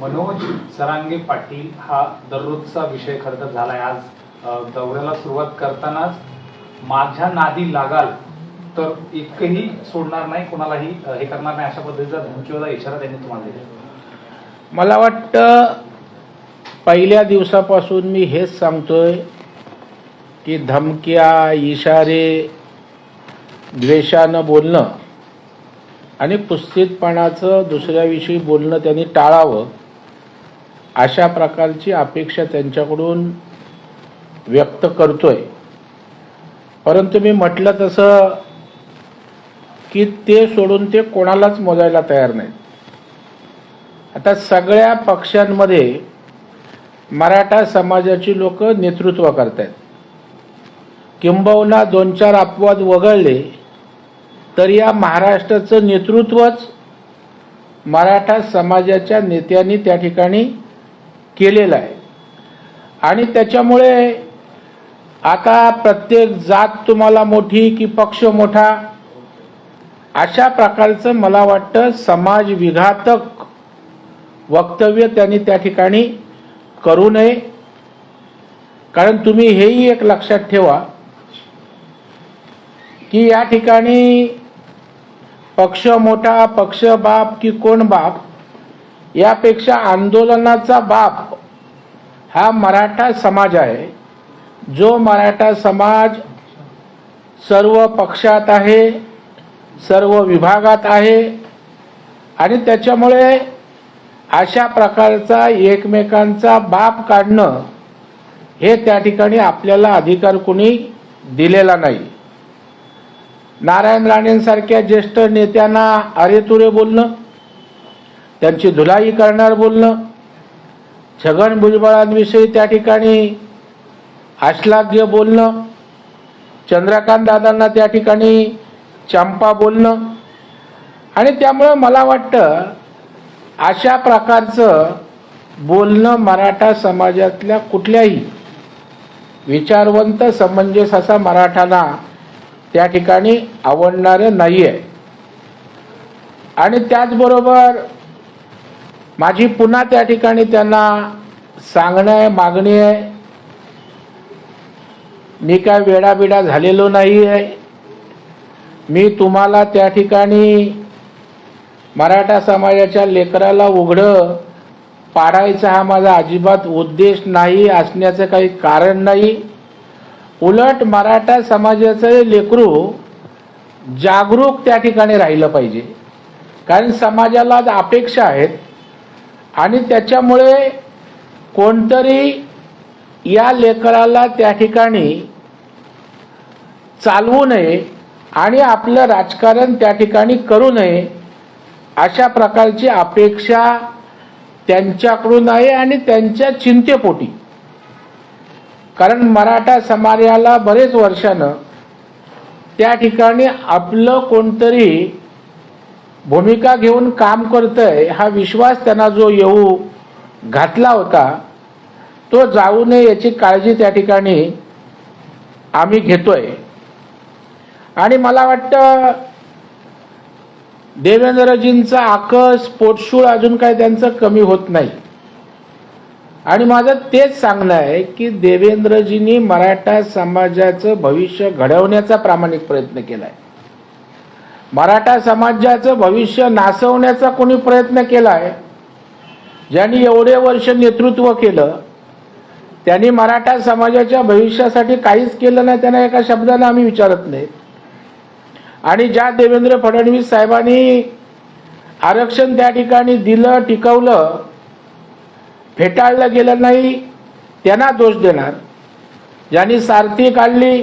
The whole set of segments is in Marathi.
मनोज सरांगे पाटील हा दररोजचा विषय खरं तर झालाय. आज दौऱ्याला सुरुवात करतानाच माझ्या नादी लागाल तर इतकंही सोडणार नाही कोणालाही हे करणार नाही अशा पद्धतीचा धमकीवाला इशारा त्यांनी तुम्हाला दिला. मला वाटतं पहिल्या दिवसापासून मी हेच सांगतोय की धमक्या इशारे द्वेषानं बोलणं आणि पुस्तितपणाचं दुसऱ्याविषयी बोलणं त्यांनी टाळावं. अशा प्रकारची अपेक्षा त्यांच्याकडून व्यक्त करतोय. परंतु मी म्हटलं तसं की ते सोडून ते कोणालाच मोजायला तयार नाहीत. आता सगळ्या पक्षांमध्ये मराठा समाजाची लोक नेतृत्व करत आहेत किंबहुना दोन चार अपवाद वगळले तर या महाराष्ट्राचं नेतृत्वच मराठा समाजाच्या नेत्यांनी त्या ठिकाणी केलेलं आहे. आणि त्याच्यामुळे आता प्रत्येक जात तुम्हाला मोठी की पक्ष मोठा अशा प्रकारचं मला वाटतं समाज विघातक वक्तव्य त्यांनी त्या ठिकाणी करू नये. कारण तुम्ही हेही एक लक्षात ठेवा की या ठिकाणी पक्ष मोठा पक्ष बाप की कोण बाप यापेक्षा आंदोलनाचा बाप हा मराठा समाज आहे. जो मराठा समाज सर्व पक्षात आहे सर्व विभागात आहे आणि त्याच्यामुळे अशा प्रकारचा एकमेकांचा बाप काढणं हे त्या ठिकाणी आपल्याला अधिकार कोणी दिलेला नाही. नारायण राणेंसारख्या ज्येष्ठ नेत्यांना अरेतुरे बोलणं त्यांची धुलाई करणार बोलणं. छगन भुजबळांविषयी त्या ठिकाणी आश्लाघ्य बोलणं. चंद्रकांत दादांना त्या ठिकाणी चंपा बोलणं. आणि त्यामुळं मला वाटतं अशा प्रकारचं बोलणं मराठा समाजातल्या कुठल्याही विचारवंत समंजस असा मराठाला त्या ठिकाणी आवडणारं नाही आहे आणि त्याचबरोबर माझी पुन्हा त्या ठिकाणी त्यांना सांगणं आहे मागणी आहे मी काय वेडाबिडा झालेलो नाही आहे मी तुम्हाला त्या ठिकाणी मराठा समाजाच्या लेकराला उघडं पाडायचा हा माझा अजिबात उद्देश नाही असण्याचं काही कारण नाही. उलट मराठा समाजाचं लेकरू जागरूक त्या ठिकाणी राहिलं पाहिजे. कारण समाजाला आज अपेक्षा आहेत. आणि त्याच्यामुळे कोणतरी या लेकराला त्या ठिकाणी चालवू नये आणि आपलं राजकारण त्या ठिकाणी करू नये अशा प्रकारची अपेक्षा त्यांच्याकडून आहे आणि त्यांच्या चिंतेपोटी. कारण मराठा समाजाला बरेच वर्षानं त्या ठिकाणी आपलं कोणतरी भूमिका घेऊन काम करतंय हा विश्वास त्यांना जो येऊ घातला होता तो जाऊ नये याची काळजी त्या ठिकाणी आम्ही घेतोय. आणि मला वाटतं देवेंद्रजींचा आकस पोटशूळ अजून काय त्यांचं कमी होत नाही. आणि माझं तेच सांगणं आहे की देवेंद्रजींनी मराठा समाजाचं भविष्य घडवण्याचा प्रामाणिक प्रयत्न केलाय. मराठा समाजाचं भविष्य नासवण्याचा कोणी प्रयत्न केला आहे ज्यांनी एवढे वर्ष नेतृत्व केलं त्यांनी मराठा समाजाच्या भविष्यासाठी काहीच केलं नाही त्यांना एका शब्दानं आम्ही विचारत नाही. आणि ज्या देवेंद्र फडणवीस साहेबांनी आरक्षण त्या ठिकाणी दिलं टिकवलं फेटाळलं गेलं नाही त्यांना दोष देणार. ज्यांनी सारथी काढली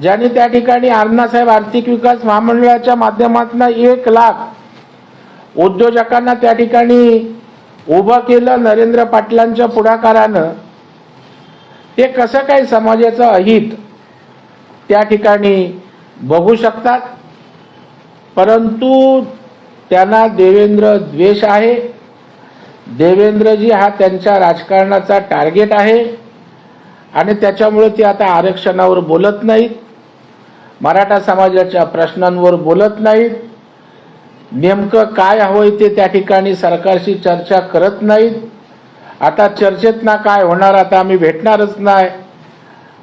ज्यांनी त्या ठिकाणी अण्णासाहेब आर्थिक विकास महामंडळाच्या माध्यमातून एक लाख उद्योजकांना त्या ठिकाणी उभं केलं नरेंद्र पाटलांच्या पुढाकारानं. ते कसं काय समाजाचं अहित त्या ठिकाणी बघू शकतात? परंतु त्यांना देवेंद्र द्वेष आहे. देवेंद्रजी हा त्यांच्या राजकारणाचा टार्गेट आहे. आणि त्याच्यामुळे ते आता आरक्षणावर बोलत नाहीत. मराठा समाजाच्या प्रश्नांवर बोलत नाहीत. नेमकं काय हवंय ते त्या ठिकाणी सरकारशी चर्चा करत नाहीत. आता चर्चेत ना काय होणार आता आम्ही भेटणारच नाही.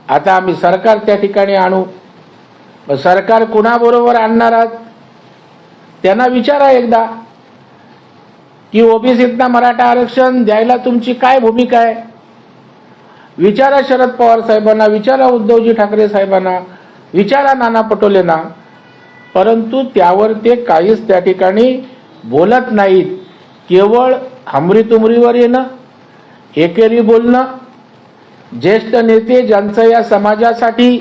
आता आम्ही सरकार त्या ठिकाणी आणू. सरकार कुणाबरोबर आणणार आहात त्यांना विचारा एकदा. की ओबीसीतना मराठा आरक्षण द्यायला तुमची काय भूमिका आहे? विचारा शरद पवार साहेबांना विचारा उद्धवजी ठाकरे साहेबांना विचारा नाना पटोलेंना. परंतु त्यावर ते काहीच त्या ठिकाणी बोलत नाहीत. केवळ हमरी तुमरीवर येणं एकेरी बोलणं. ज्येष्ठ नेते ज्यांचं या समाजासाठी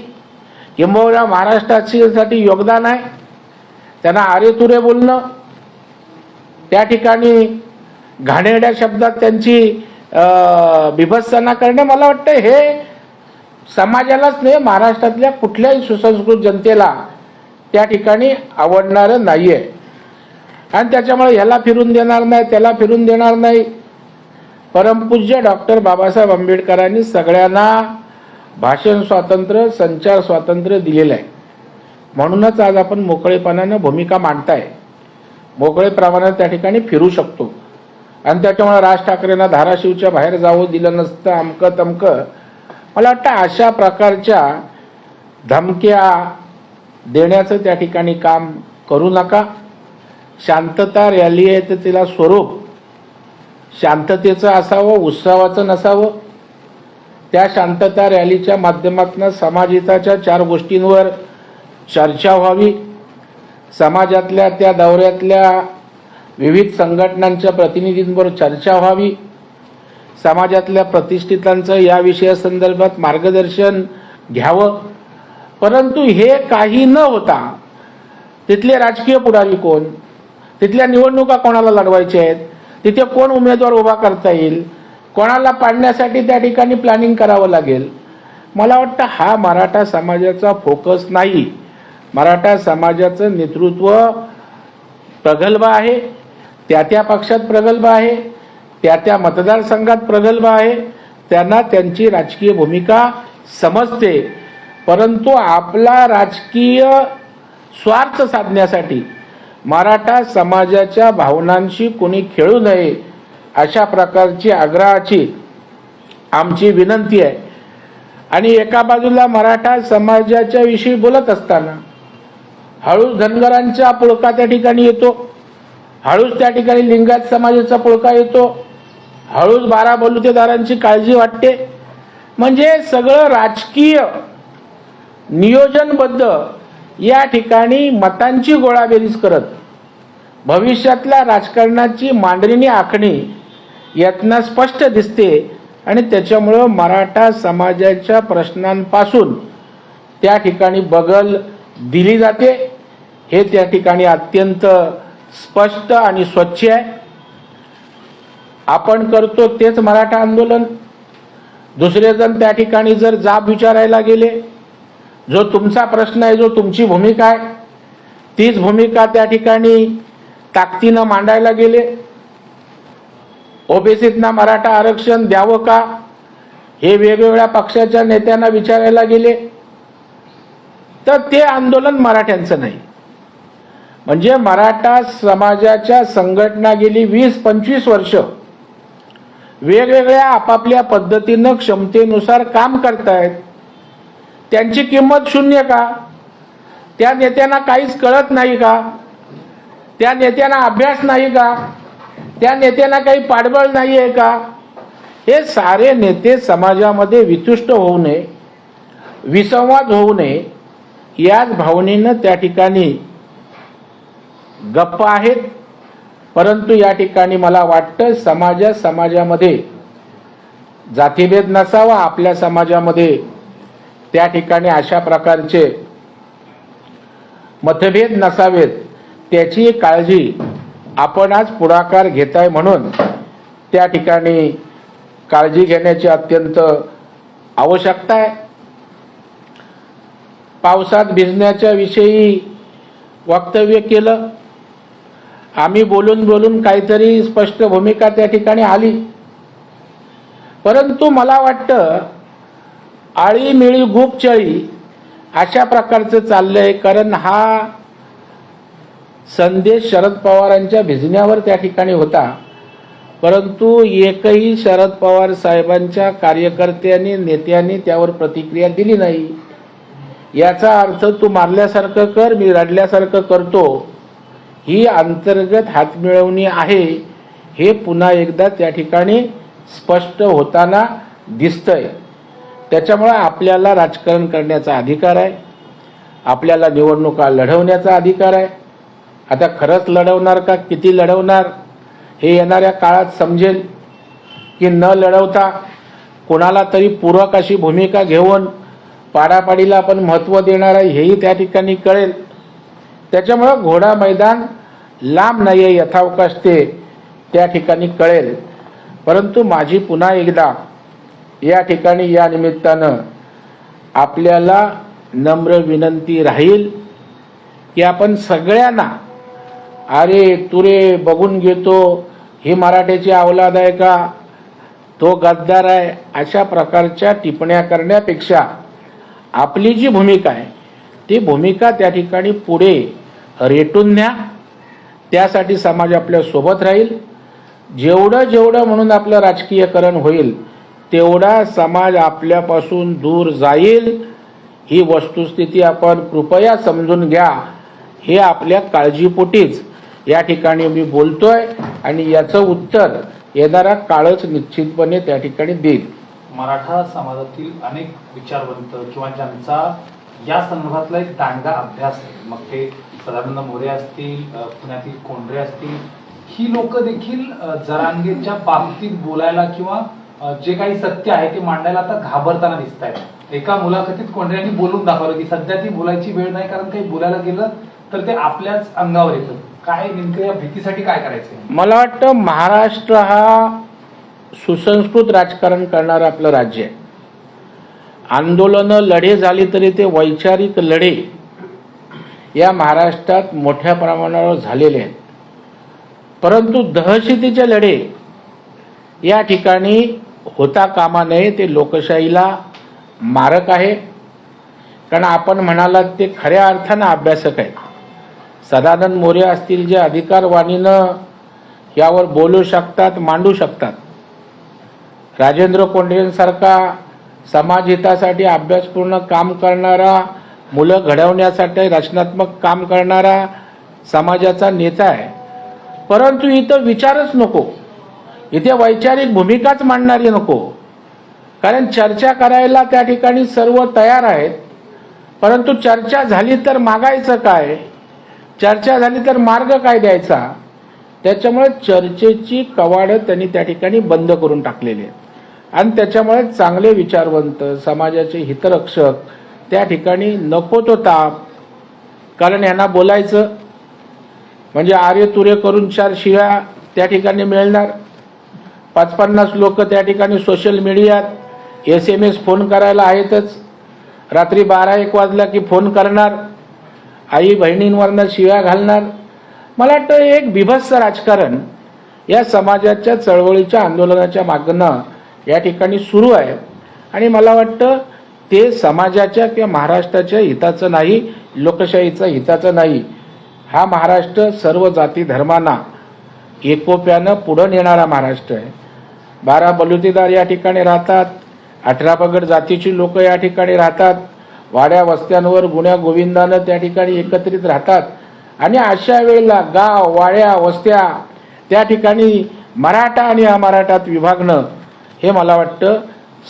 किंबहुना महाराष्ट्रासाठी योगदान आहे त्यांना आरेतुरे बोलणं. त्या ठिकाणी घाणेरड्या शब्दात त्यांची बिभत्सना करणे मला वाटतं हे समाजालाच नाही महाराष्ट्रातल्या कुठल्याही सुसंस्कृत जनतेला त्या ठिकाणी आवडणारं नाहीये. आणि त्याच्यामुळे ह्याला फिरून देणार नाही त्याला फिरून देणार नाही. परमपूज्य डॉक्टर बाबासाहेब आंबेडकरांनी सगळ्यांना भाषण स्वातंत्र्य संचार स्वातंत्र्य दिलेलं आहे. म्हणूनच आज आपण मोकळेपणानं भूमिका मांडताय. मोकळेप्रमाणे त्या ठिकाणी फिरू शकतो. आणि त्याच्यामुळे राज ठाकरेंना धाराशिवच्या बाहेर जावं दिलं नसतं अमकं तमकं. मला वाटतं अशा प्रकारच्या धमक्या देण्याचं त्या ठिकाणी काम करू नका. शांतता रॅली आहे तर तिला स्वरूप. शांततेचं असावं उत्सवाचं नसावं. त्या शांतता रॅलीच्या माध्यमातून समाजहिताच्या चार गोष्टींवर चर्चा व्हावी. समाजातल्या त्या दौऱ्यातल्या विविध संघटनांच्या प्रतिनिधींबरोबर चर्चा व्हावी. समाजातल्या प्रतिष्ठितांचं या विषयासंदर्भात मार्गदर्शन घ्यावं. परंतु हे काही न होता तिथले राजकीय पुढारी कोण? तिथल्या निवडणुका कोणाला लढवायच्या आहेत? तिथे कोण उमेदवार उभा करता येईल? कोणाला पाडण्यासाठी त्या ठिकाणी प्लॅनिंग करावं लागेल? मला वाटतं हा मराठा समाजाचा फोकस नाही. मराठा समाजाचं नेतृत्व प्रगल्भ आहे. त्या त्या पक्षात प्रगल्भ आहे त्या त्या मतदारसंघात प्रगल्भ आहे त्यांना त्यांची राजकीय भूमिका समजते. परंतु आपला राजकीय स्वार्थ साधण्यासाठी मराठा समाजाच्या भावनांशी कोणी खेळू नये अशा प्रकारची आग्रहाची आमची विनंती आहे. आणि एका बाजूला मराठा समाजाच्या विषयी बोलत असताना हळूच धनगरांचा पुळका त्या ठिकाणी येतो. हळूच त्या ठिकाणी लिंगायत समाजाचा पुळका येतो. हळूच बारा बलुतेदारांची काळजी वाटते. म्हणजे सगळं राजकीय नियोजनबद्ध या ठिकाणी मतांची गोळाबेरीज करत भविष्यातल्या राजकारणाची मांडणी आखणी यातना स्पष्ट दिसते आणि त्याच्यामुळं मराठा समाजाच्या प्रश्नांपासून त्या ठिकाणी बगल दिली जाते. हे त्या ठिकाणी अत्यंत स्पष्ट आणि स्वच्छ आहे. आपण करतो तेच मराठा आंदोलन. दुसरे जण त्या ठिकाणी जर जाब विचारायला गेले जो तुमचा प्रश्न आहे जो तुमची भूमिका आहे तीच भूमिका त्या ठिकाणी ताकदीनं मांडायला गेले. ओबीसीतना मराठा आरक्षण द्यावं का? हे वेगवेगळ्या पक्षाच्या नेत्यांना विचारायला गेले. तर ते आंदोलन मराठ्यांचं नाही. म्हणजे मराठा समाजाच्या संघटना गेली वीस पंचवीस वर्ष वेगवेगळ्या आपापल्या पद्धतीनं क्षमतेनुसार काम करतायत. त्यांची किंमत शून्य का? त्या नेत्यांना काहीच कळत नाही का? त्या नेत्यांना अभ्यास नाही का? त्या नेत्यांना काही पाठबळ नाही आहे का? हे सारे नेते समाजामध्ये वितुष्ट होऊ नये विसंवाद होऊ नये याच भावनेनं त्या ठिकाणी गप्प आहेत. परंतु या ठिकाणी मला वाटतं समाजा समाजामध्ये जातीभेद नसावा. आपल्या समाजामध्ये त्या ठिकाणी अशा प्रकारचे मतभेद नसावेत. त्याची काळजी आपण आज पुढाकार घेताय म्हणून त्या ठिकाणी काळजी घेण्याची अत्यंत आवश्यकता आहे. पावसात भिजण्याच्या विषयी वक्तव्य केलं. आम्ही बोलून बोलून काहीतरी स्पष्ट भूमिका त्या ठिकाणी आली. परंतु मला वाटतं आळीमिळी गुपचळी अशा प्रकारचं चाललंय कारण हा संदेश शरद पवारांच्या भिजण्यावर त्या ठिकाणी होता. परंतु एकही शरद पवार साहेबांच्या कार्यकर्त्यांनी नेत्यांनी त्यावर प्रतिक्रिया दिली नाही. याचा अर्थ तू मारल्यासारखं कर मी रडल्यासारखं करतो. ही अंतर्गत हातमिळवणी आहे हे पुन्हा एकदा त्या ठिकाणी स्पष्ट होताना दिसतंय. त्याच्यामुळे आपल्याला राजकारण करण्याचा अधिकार आहे. आपल्याला निवडणुका लढवण्याचा अधिकार आहे. आता खरंच लढवणार का? किती लढवणार? हे येणाऱ्या काळात समजेल. की न लढवता कोणाला तरी पूरक अशी भूमिका घेऊन पाडापाडीला आपण महत्त्व देणार आहे हेही त्या ठिकाणी कळेल. त्याच्यामुळं घोडा मैदान लांब नाही आहे यथावकाश ते त्या ठिकाणी कळेल. परंतु माझी पुन्हा एकदा या ठिकाणी या निमित्तानं आपल्याला नम्र विनंती राहील की आपण सगळ्यांना अरे तुरे बघून घेतो ही मराठ्याची अवलाद आहे का? तो गद्दार आहे. अशा प्रकारच्या टिप्पण्या करण्यापेक्षा आपली जी भूमिका आहे ती भूमिका त्या ठिकाणी पुढे रेटून न्या. त्यासाठी समाज आपल्यासोबत राहील. जेवढं जेवढं म्हणून आपलं राजकीयकरण होईल तेवढा समाज आपल्यापासून दूर जाईल. ही वस्तुस्थिती आपण कृपया समजून घ्या. हे आपल्या काळजीपोटीच. या ठिकाणी मी बोलतोय आणि याचं उत्तर येणारा काळच निश्चितपणे त्या ठिकाणी देईल. मराठा समाजातील अनेक विचारवंत किंवा ज्यांचा या संदर्भातला एक दांडा अभ्यास आहे मग ते सदानंद मोरे असतील पुण्यातील कोंढरे असतील ही लोक देखील जरांगेच्या बाबतीत बोलायला किंवा जे काही सत्य आहे ते मांडायला आता घाबरताना दिसत आहेत एका मुलाखतीत कोंढऱ्यांनी बोलून दाखवलं की सध्या ती बोलायची वेळ नाही कारण काही बोलायला गेलं तर ते आपल्याच अंगावर येतं. काय नेमकं या भीतीसाठी काय करायचं? मला वाटतं महाराष्ट्र हा सुसंस्कृत राजकारण करणारं आपलं राज्य आहे. आंदोलनं लढे झाली तरी ते वैचारिक लढे या महाराष्ट्रात मोठ्या प्रमाणावर झालेले आहेत. परंतु दहशतीचे लढे या ठिकाणी होता कामा नये ते लोकशाहीला मारक आहे. कारण आपण म्हणालात ते खऱ्या अर्थानं अभ्यासक आहेत. सदानंद मोरे असतील जे अधिकारवाणीनं यावर बोलू शकतात मांडू शकतात. राजेंद्र कोंडेंसारखा समाजहितासाठी अभ्यासपूर्ण काम करणारा मुलं घडवण्यासाठी रचनात्मक काम करणारा समाजाचा नेता आहे. परंतु इथं विचारच नको. इथे वैचारिक भूमिकाच मांडणारी नको. कारण चर्चा करायला त्या ठिकाणी सर्व तयार आहेत. परंतु चर्चा झाली तर मागायचं काय? चर्चा झाली तर मार्ग काय द्यायचा? त्याच्यामुळे चर्चेची कवाडं त्यांनी त्या ठिकाणी बंद करून टाकलेली आहेत. आणि त्याच्यामुळे चांगले विचारवंत समाजाचे हितरक्षक त्या ठिकाणी नको तो ताप. कारण यांना बोलायचं म्हणजे आर्य तुरे करून चार शिव्या त्या ठिकाणी मिळणार. पाच पन्नास लोक त्या ठिकाणी सोशल मीडियात एस एम एस फोन करायला आहेतच. रात्री बारा एक वाजला की फोन करणार. आई बहिणींवरनं शिव्या घालणार. मला वाटतं एक बिभत्स राजकारण या समाजाच्या चळवळीच्या आंदोलनाच्या मागणं या ठिकाणी सुरू आहे. आणि मला वाटतं ते समाजाच्या किंवा महाराष्ट्राच्या हिताचं नाही लोकशाहीचं हिताचं नाही. हा महाराष्ट्र सर्व जाती धर्मांना एकोप्यानं पुढं नेणारा महाराष्ट्र आहे. बारा बलुतेदार या ठिकाणी राहतात अठरा पगड जातीची लोक या ठिकाणी राहतात वाड्या वस्त्यांवर गुण्या गोविंदानं त्या ठिकाणी एकत्रित राहतात. आणि अशा वेळेला गाव वाड्या वस्त्या त्या ठिकाणी मराठा आणि अमराठात विभागणं हे मला वाटतं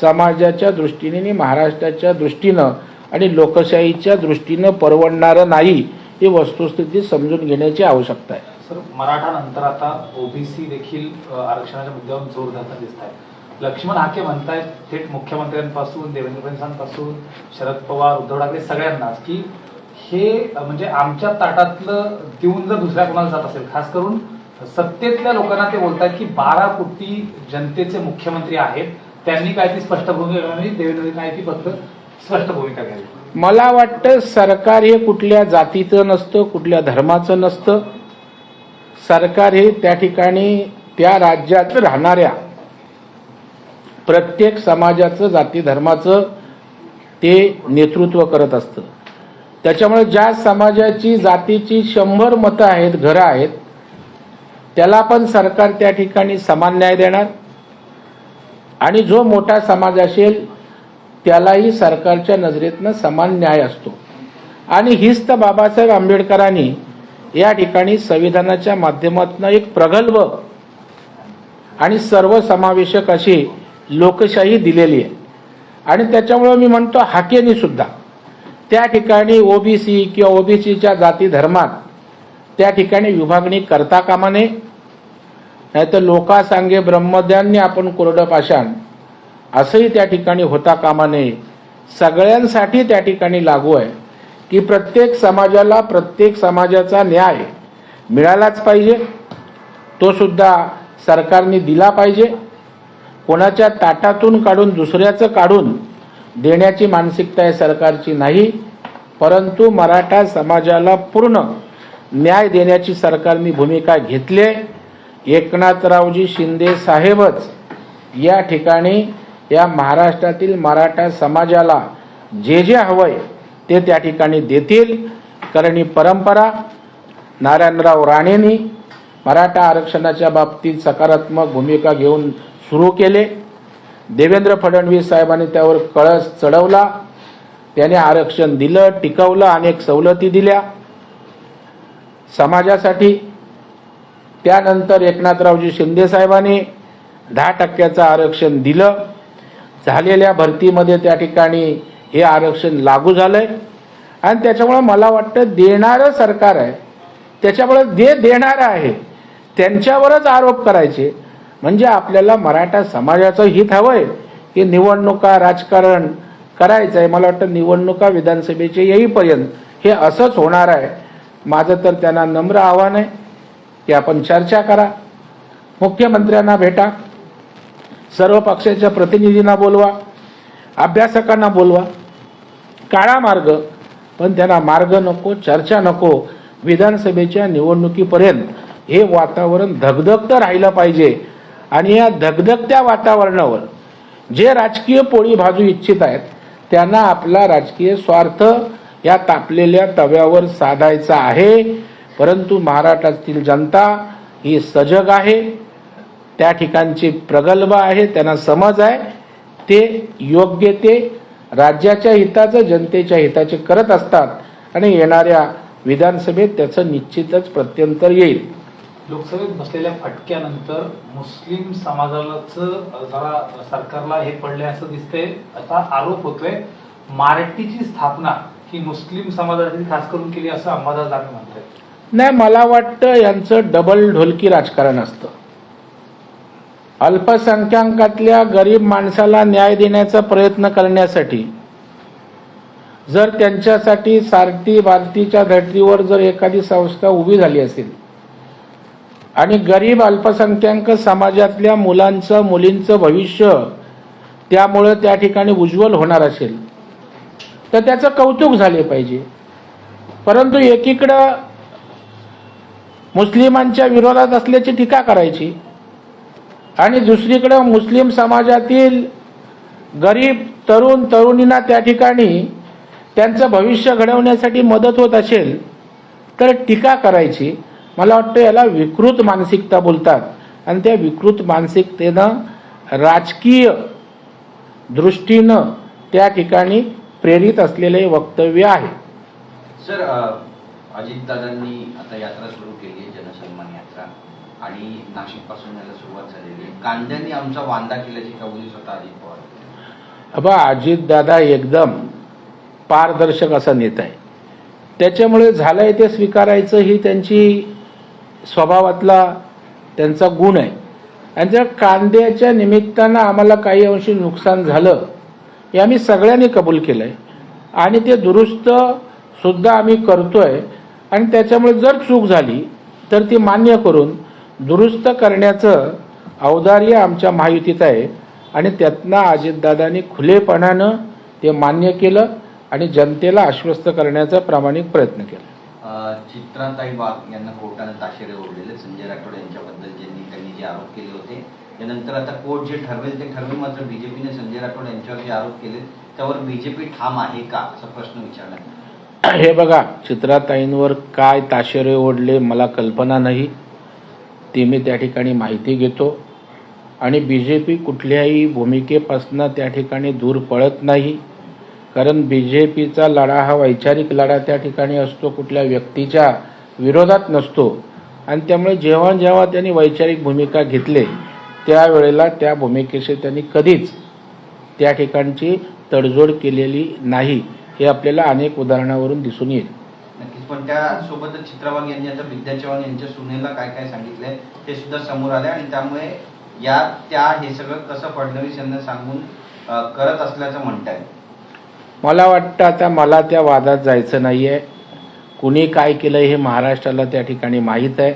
समाजाच्या दृष्टीने आणि महाराष्ट्राच्या दृष्टीनं आणि लोकशाहीच्या दृष्टीनं परवडणारं नाही ही वस्तुस्थिती समजून घेण्याची आवश्यकता आहे. सर मराठा नंतर आता ओबीसी देखील आरक्षणाच्या मुद्द्यावर जोर धरताना दिसत आहे लक्ष्मण हाके म्हणतायत थेट मुख्यमंत्र्यांपासून देवेंद्र फडणवीसांपासून शरद पवार उद्धव ठाकरे सगळ्यांनाच की हे म्हणजे आमच्या ताटातलं देऊन जर दुसऱ्या कोणाला जात असेल खास करून सत्तेतल्या लोकांना ते बोलतात की बारा कोटी जनतेचे मुख्यमंत्री आहेत. त्यांनी काय ती स्पष्ट भूमिका घ्यावी देवेंद्र काय ती फक्त स्पष्ट भूमिका घ्यावी. मला वाटतं सरकार हे कुठल्या जातीचं नसतं कुठल्या धर्माचं नसतं. सरकार हे त्या ठिकाणी त्या राज्यात राहणाऱ्या प्रत्येक समाजाचं जाती धर्माचं ते नेतृत्व करत असतं. त्याच्यामुळे ज्या समाजाची जातीची शंभर मतं आहेत घरं आहेत त्याला पण सरकार त्या ठिकाणी समान न्याय देणार. आणि जो मोठा समाज असेल त्यालाही सरकारच्या नजरेतनं समान न्याय असतो. आणि हीच तर बाबासाहेब आंबेडकरांनी या ठिकाणी संविधानाच्या माध्यमातून एक प्रगल्भ आणि सर्वसमावेशक अशी लोकशाही दिलेली आहे. आणि त्याच्यामुळे मी म्हणतो हाकेने सुद्धा. त्या ठिकाणी ओबीसी किंवा ओबीसीच्या जाती धर्मात त्या ठिकाणी विभागणी करता कामा नये. नाहीतर लोका सांगे ब्रह्मज्ञानी आपण कोरडं पाषाण. असंही त्या ठिकाणी होता कामा नये. सगळ्यांसाठी त्या ठिकाणी लागू आहे. की प्रत्येक समाजाला प्रत्येक समाजाचा न्याय मिळालाच पाहिजे. तो सुद्धा सरकारने दिला पाहिजे. कोणाच्या ताटातून काढून दुसऱ्याचं काढून देण्याची मानसिकता आहे सरकारची नाही. परंतु मराठा समाजाला पूर्ण न्याय देण्याची सरकारने भूमिका घेतली आहे. एकनाथरावजी शिंदे साहेबच या ठिकाणी या महाराष्ट्रातील मराठा समाजाला जे जे हवंय ते त्या ठिकाणी देतील. कारण ही परंपरा नारायणराव राणेंनी मराठा आरक्षणाच्या बाबतीत सकारात्मक भूमिका घेऊन सुरू केले. देवेंद्र फडणवीस साहेबांनी त्यावर कळस चढवला. त्याने आरक्षण दिलं टिकवलं अनेक सवलती दिल्या. समाजासाठी त्यानंतर एकनाथरावजी शिंदे साहेबांनी दहा टक्क्याचं आरक्षण दिलं. झालेल्या भरतीमध्ये त्या ठिकाणी हे आरक्षण लागू झालंय. आणि त्याच्यामुळं मला वाटतं देणारं सरकार आहे. त्याच्यामुळे जे देणारं आहे त्यांच्यावरच आरोप करायचे. म्हणजे आपल्याला मराठा समाजाचं हित हवंय की निवडणुका राजकारण करायचं आहे मला वाटतं निवडणुका विधानसभेचे येईपर्यंत हे असंच होणार आहे. माझं तर त्यांना नम्र आव्हान आहे. की आपण चर्चा करा. मुख्यमंत्र्यांना भेटा. सर्व पक्षाच्या प्रतिनिधींना बोलवा. अभ्यासकांना बोलवा. काळा मार्ग पण त्यांना मार्ग नको चर्चा नको. विधानसभेच्या निवडणुकीपर्यंत हे वातावरण धगधगतं राहिलं पाहिजे. आणि या धगधगत्या वातावरणावर जे राजकीय पोळी भाजू इच्छित आहेत त्यांना आपला राजकीय स्वार्थ या तापलेल्या तव्यावर साधायचा आहे. परंतु महाराष्ट्रातील जनता ही सजग आहे त्या ठिकाणची प्रगल्भ आहे त्यांना समज आहे ते योग्य ते राज्याच्या हिताचं जनतेच्या हिताचे करत असतात आणि येणाऱ्या विधानसभेत त्याचं निश्चितच प्रत्यंतर येईल. लोकसभेत बसलेल्या फटक्यानंतर मुस्लिम समाजालाच जरा सरकारला हे पडले असं दिसतंय. असा आरोप होतोय मराठीची स्थापना ही मुस्लिम समाजासाठी खास करून केली असं अंबादास दानवे म्हणतात नाही मला वाटतं यांचं डबल ढोलकी राजकारण असतं. अल्पसंख्याकातल्या गरीब माणसाला न्याय देण्याचा प्रयत्न करण्यासाठी जर त्यांच्यासाठी सारथी भारतीच्या धर्तीवर जर एखादी संस्था उभी झाली असेल आणि गरीब अल्पसंख्याक समाजातल्या मुलांचं मुलींचं भविष्य त्यामुळं त्या ठिकाणी उज्ज्वल होणार असेल तर त्याचं कौतुक झाले पाहिजे. परंतु एकीकडं मुस्लिमांच्या विरोधात असल्याची टीका करायची. आणि दुसरीकडं मुस्लिम समाजातील गरीब तरुण तरुणींना त्या ठिकाणी त्यांचं भविष्य घडवण्यासाठी मदत होत असेल तर टीका करायची. मला वाटतं याला विकृत मानसिकता बोलतात. आणि त्या विकृत मानसिकतेनं राजकीय दृष्टीनं त्या ठिकाणी प्रेरित असलेले वक्तव्य आहे. सर अजितदादांनी आता यात्रा सुरू केली आहे जनसन्मान यात्रा. आणि नाशिकपासून याला सुरुवात झालेली आहे. कांद्यांनी आमचा वांदा केल्याची कबुली स्वतः अजित पवार अबा अजितदादा एकदम पारदर्शक असा नेता आहे. त्याच्यामुळे झालंय ते स्वीकारायचं ही त्यांची स्वभावातला त्यांचा गुण आहे. आणि त्या कांद्याच्या निमित्तानं आम्हाला काही अंशी नुकसान झालं हे आम्ही सगळ्यांनी कबूल केलं आहे आणि ते दुरुस्त सुद्धा आम्ही करतोय. आणि त्याच्यामुळे जर चूक झाली तर ती मान्य करून दुरुस्त करण्याचं औदार्य आमच्या महायुतीत आहे. आणि त्यातनं अजितदादांनी खुलेपणानं ते मान्य केलं आणि जनतेला आश्वस्त करण्याचा प्रामाणिक प्रयत्न केला. चित्रांताई चित्राताई वाघ यांना कोर्टानं ताशेरे ओढलेले संजय राठोड यांच्याबद्दल ज्यांनी त्यांनी जे आरोप केले होते त्यानंतर आता कोर्ट जे ठरवेल ते ठरवेल. मात्र बीजेपीने संजय राठोड यांच्यावर जे आरोप केले त्यावर बीजेपी ठाम आहे का असा प्रश्न विचारला हे बघा चित्राताईंवर काय ताशेरे ओढले मला कल्पना नाही. ती मी त्या ठिकाणी माहिती घेतो. आणि बी जे पी कुठल्याही भूमिकेपासून त्या ठिकाणी दूर पळत नाही. कारण बी जे पीचा लढा हा वैचारिक लढा त्या ठिकाणी असतो कुठल्या व्यक्तीच्या विरोधात नसतो. आणि त्यामुळे जेव्हा जेव्हा त्यांनी वैचारिक भूमिका घेतले त्यावेळेला त्या भूमिकेशी त्यांनी कधीच त्या ठिकाणची तडजोड केलेली नाही. हे आपल्याला अनेक उदाहरणावरून दिसून येईल. नक्कीच. पण त्यासोबतच चित्रवाग यांनी आता विद्या चव्हाण यांच्या सुनेला काय काय सांगितलंय ते सुद्धा समोर आले आणि त्यामुळे या त्या हे सगळं कसं फडणवीस यांना सांगून करत असल्याचं म्हणताय मला वाटतं आता मला त्या वादात जायचं नाही आहे कुणी काय केलं हे महाराष्ट्राला त्या ठिकाणी माहीत आहे.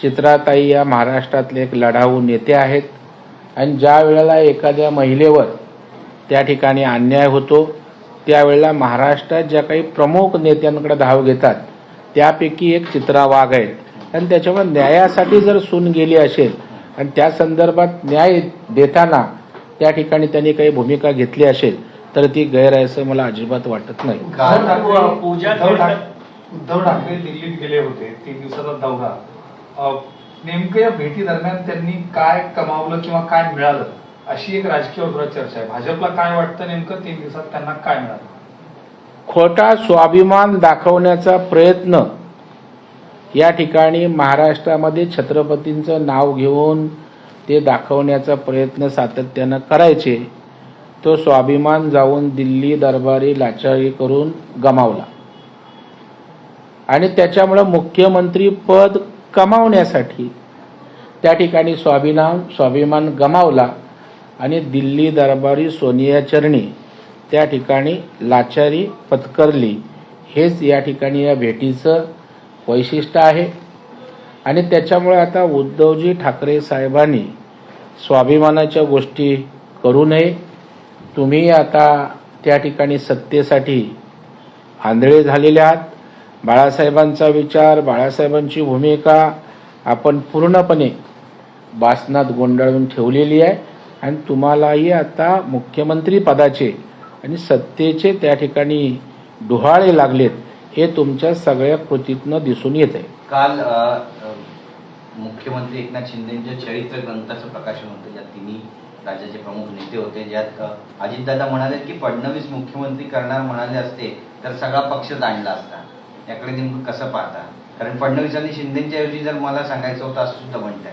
चित्राताई या महाराष्ट्रातले एक लढाऊ नेते आहेत. आणि ज्या वेळेला एखाद्या महिलेवर त्या ठिकाणी अन्याय होतो त्यावेळेला महाराष्ट्रात ज्या काही प्रमुख नेत्यांकडे धाव घेतात त्यापैकी एक चित्रा वाघ आहे आणि त्याच्यामुळे न्यायासाठी जर सून गेली असेल आणि त्या संदर्भात न्याय देताना त्या ठिकाणी त्यांनी काही भूमिका घेतली असेल तर ती गैर आहे असं मला अजिबात वाटत नाही. उद्धव ठाकरे- दिल्लीत गेले होते तीन दिवसाचा दौरा. नेमकं या भेटी दरम्यान त्यांनी काय कमावलं किंवा काय मिळालं? अशी एक राजकीय वर्तुळात चर्चा आहे. भाजपला काय वाटतं नेमकं तीन दिवसात त्यांना काय मिळालं? खोटा स्वाभिमान दाखवण्याचा प्रयत्न या ठिकाणी महाराष्ट्रामध्ये छत्रपतींचं नाव घेऊन ते दाखवण्याचा प्रयत्न सातत्यानं करायचे तो स्वाभिमान जाऊन दिल्ली दरबारी लाचारी करून गमावला. आणि त्याच्यामुळं मुख्यमंत्री पद कमावण्यासाठी त्या ठिकाणी स्वाभिमान स्वाभिमान गमावला. आणि दिल्ली दरबारी सोनिया चरणी त्या ठिकाणी लाचारी पत्करली. हेच या ठिकाणी या भेटीचं वैशिष्ट्य आहे. आणि त्याच्यामुळे आता उद्धवजी ठाकरे साहेबांनी स्वाभिमानाच्या गोष्टी करू नये. तुम्ही आता त्या ठिकाणी सत्तेसाठी आंधळे झालेले आहात. बाळासाहेबांचा विचार बाळासाहेबांची भूमिका आपण पूर्णपणे बासनात गोंडाळून ठेवलेली आहे. आणि तुम्हालाही आता मुख्यमंत्री पदाचे आणि सत्तेचे त्या ठिकाणी डोहाळे लागलेत हे तुमच्या सगळ्या कृतीतनं दिसून येत आहे काल मुख्यमंत्री एकनाथ शिंदेच्या चरित्र ग्रंथाचं प्रकाशन होतं. ज्यात तिन्ही राज्याचे प्रमुख नेते होते. ज्यात अजितदादा म्हणाले की फडणवीस मुख्यमंत्री करणार म्हणाले असते तर सगळा पक्ष जाणला असता. याकडे नेमकं कसं पाहता? कारण फडणवीस आणि शिंदेच्या ऐवजी जर मला सांगायचं होतं असं सुद्धा म्हणताय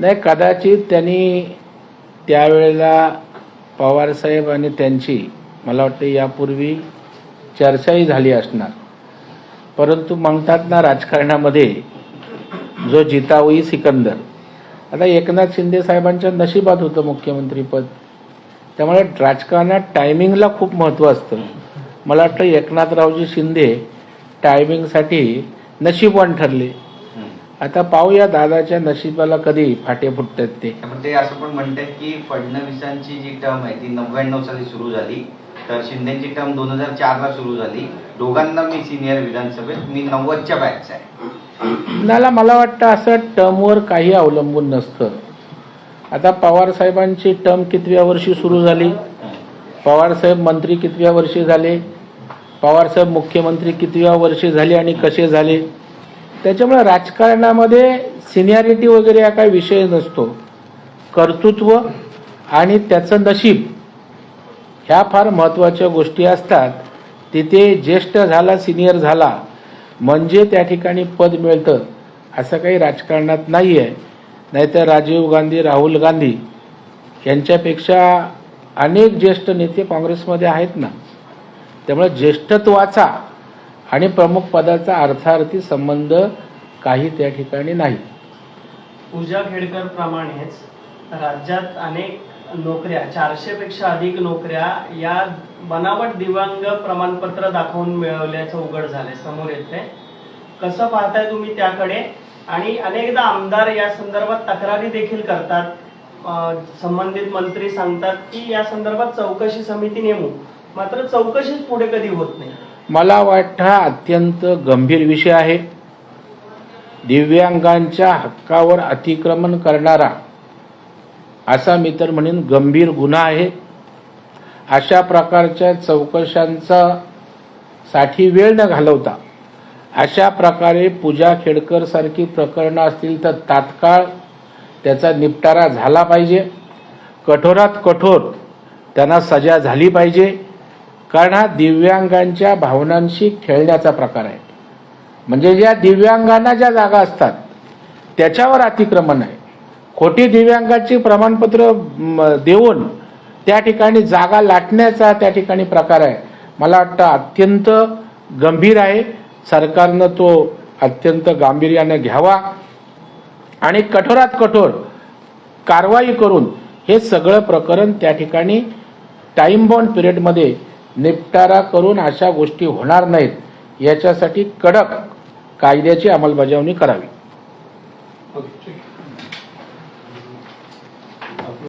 नाही कदाचित त्यांनी त्यावेळेला पवारसाहेब आणि त्यांची मला वाटतं यापूर्वी चर्चाही झाली असणार. परंतु म्हणतात ना राजकारणामध्ये जो जिता होई सिकंदर. आता एकनाथ शिंदे साहेबांच्या नशिबात होतं मुख्यमंत्रीपद त्यामुळे राजकारणात टायमिंगला खूप महत्त्व असतं. मला वाटतं एकनाथरावजी शिंदे टायमिंगसाठी नशीबवान ठरले. आता पाहूया दादाच्या नशिबाला कधी फाटे फुटतात ते. ते असं पण म्हणतात की फडणवीसांची जी टर्म आहे ती नव्याण्णव साली सुरू झाली. तर शिंदेची टर्म दोन हजार चार ला सुरू झाली. दोघांना मी सिनियर विधानसभेत मी नव्वदच्या बॅचचा आहे. नाला मला वाटतं असं टर्मवर काही अवलंबून नसतं. आता पवार साहेबांची टर्म कितव्या वर्षी सुरू झाली? पवारसाहेब मंत्री कितव्या वर्षी झाले? पवारसाहेब मुख्यमंत्री कितव्या वर्षी झाले आणि कसे झाले? त्याच्यामुळे राजकारणामध्ये सिनियरिटी वगैरे हा काही विषय नसतो. कर्तृत्व आणि त्याचं नशीब ह्या फार महत्त्वाच्या गोष्टी असतात. तिथे ज्येष्ठ झाला सिनियर झाला म्हणजे त्या ठिकाणी पद मिळतं असं काही राजकारणात नाही आहे नाहीतर राजीव गांधी राहुल गांधी यांच्यापेक्षा अनेक ज्येष्ठ नेते काँग्रेसमध्ये आहेत ना. त्यामुळे ज्येष्ठत्वाचा आणि प्रमुख पदाचा अर्थार्थी संबंध काही त्या ठिकाणी नाही. पूजा खेडकर प्रमाणेच राज्यात अनेक नोकऱ्या चारशे पेक्षा अधिक नोकऱ्या या बनावट दिव्यांग प्रमाणपत्र दाखवून मिळवल्याचं उघड झालंय समोर येते कसं पाहताय तुम्ही त्याकडे? आणि अनेकदा आमदार या संदर्भात तक्रारी देखील करतात. संबंधित मंत्री सांगतात की या संदर्भात चौकशी समिती नेमू. मात्र चौकशीच पुढे कधी होत नाही. मला वाटतं हा अत्यंत गंभीर विषय आहे. दिव्यांगांच्या हक्कावर अतिक्रमण करणारा असा मी तर म्हणेन गंभीर गुन्हा आहे. अशा प्रकारच्या चौकशांचा साठी वेळ न घालवता अशा प्रकारे पूजा खेडकर सारखी प्रकरणं असतील तर तात्काळ त्याचा निपटारा झाला पाहिजे. कठोरात कठोर त्यांना सजा झाली पाहिजे. कारण हा दिव्यांगांच्या भावनांशी खेळण्याचा प्रकार आहे. म्हणजे ज्या दिव्यांगांना ज्या जागा असतात त्याच्यावर अतिक्रमण आहे. खोटी दिव्यांगाची प्रमाणपत्र म, देऊन त्या ठिकाणी जागा लाटण्याचा त्या ठिकाणी प्रकार आहे. मला वाटतं अत्यंत गंभीर आहे. सरकारनं तो अत्यंत गांभीर्यानं घ्यावा आणि कठोरात कठोर कारवाई करून हे सगळं प्रकरण त्या ठिकाणी टाईम बॉन्ड पिरियडमध्ये निपटारा करून अशा गोष्टी होणार नाहीत याच्यासाठी कडक कायद्याची अंमलबजावणी करावी.